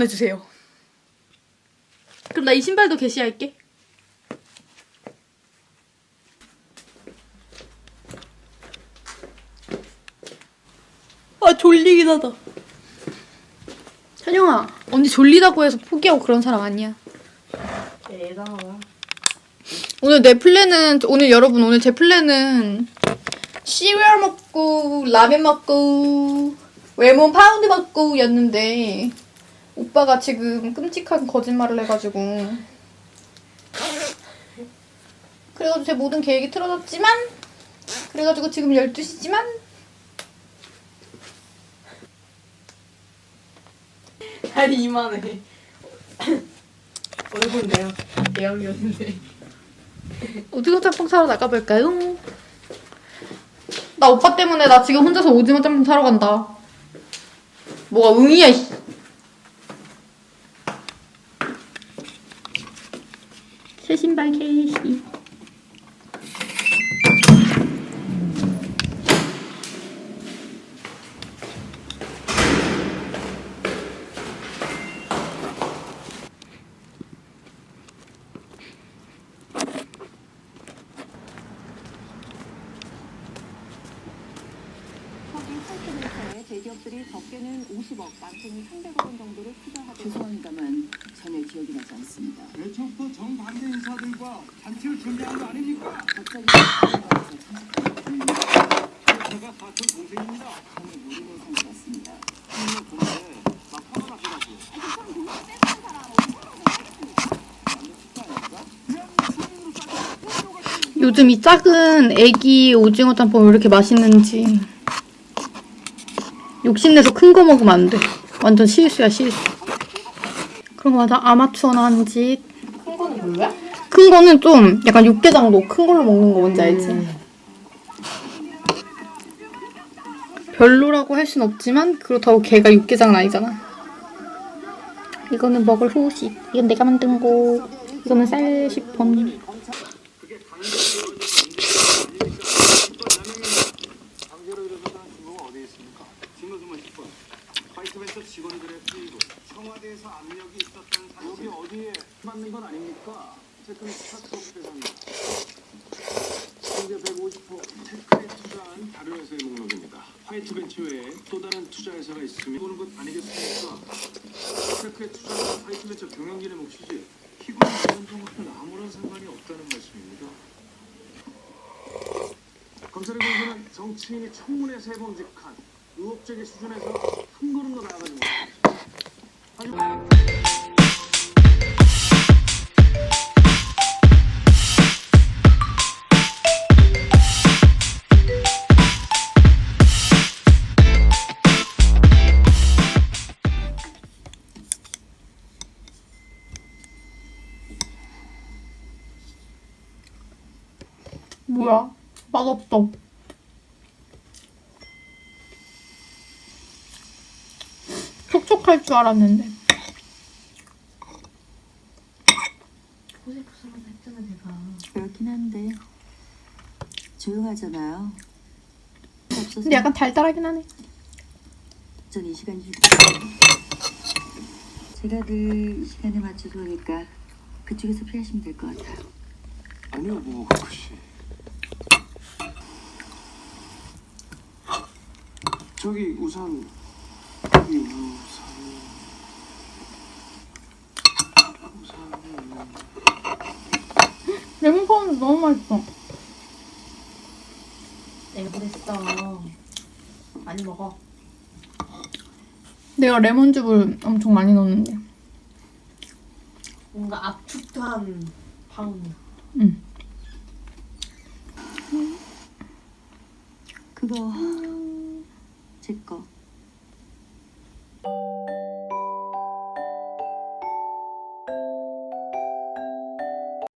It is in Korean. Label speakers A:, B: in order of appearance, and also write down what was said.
A: 보내주세요. 그럼 나 이 신발도 게시할게. 아 졸리긴 하다. 찬영아, 언니 졸리다고 해서 포기하고 그런 사람 아니야.
B: 대단하다.
A: 오늘 내 플랜은 오늘 여러분 오늘 제 플랜은 시리얼 먹고 라면 먹고 웰몬 파운드 먹고였는데 오빠가 지금 끔찍한 거짓말을 해가지고 그래가지고 제 모든 계획이 틀어졌지만 그래가지고 지금 12시지만
B: 다리 이만해. 얼굴 내가 대형이었는데.
A: 오징어 짬뽕 사러 나가볼까요? 나 오빠 때문에 나 지금 혼자서 오징어 짬뽕 사러 간다. 뭐가 응이야, 이 새 신발 개시.
C: 서울 8km에 대기업들이 적게는 50억, 많게는 300억 원 정도를 투자하고 죄송합니다만 전혀 기억이 나지 않습니다.
D: 인사들 과 잔치를 준비한 거 아닙니까? 제가 같은 동생입니다.
A: 요즘 이 작은 애기 오징어 짬뽕 왜 이렇게 맛있는지. 욕심내서 큰 거 먹으면 안 돼. 완전 실수야, 실수. 그런 거 맞아. 아마추어나 하는 짓.
B: 큰 거는 별로야?
A: 큰 거는 좀 약간 육개장도 큰 걸로 먹는 거 뭔지 알지? 별로라고 할 순 없지만 그렇다고 걔가 육개장은 아니잖아. 이거는 먹을 후식. 이건 내가 만든 거. 이거는 쌀 시폰.
D: 강제로 일어섰다는 증거가 어디에 있습니까? 증거 좀 10번. 화이트벤처 직원들의 회의로 청와대에서 압력이 있었다는 사실. 여기 어디에 맞는 건 아닙니까? 체크는 스타트업 대상입니다. 현재 150호 체크에 투자한 다른 회사의 목록입니다. 화이트 벤처 외에 또 다른 투자 회사가 있으면 보는 것 아니겠습니까? 체크에 투자한 화이트 벤처 경영진의 몫이지 희구 이현종과는 아무런 상관이 없다는 말씀입니다. 검찰의 공소는 정치인이 청문회에서 해범직한 의혹적인 수준에서
A: 뭐야? 맛없어. 촉촉할 줄 알았는데.
B: 포세포스만 했잖아, 내가.
C: 그렇긴 한데 조용하잖아요. 없어서
A: 근데 약간 달달하긴 하네.
C: 전이 시간이 좀 제가 늘 시간에 맞춰서 오니까 그쪽에서 피하시면 될 것 같아요.
D: 아니요 뭐 그것이 저기 우선 이 우산 우산은
A: 레몬 파운드 너무 맛있어.
B: 내가 그랬어. 많이 먹어.
A: 내가 레몬즙을 엄청 많이 넣었는데.
B: 뭔가 압축한 파운드.
A: 응.
C: 그거 제 거.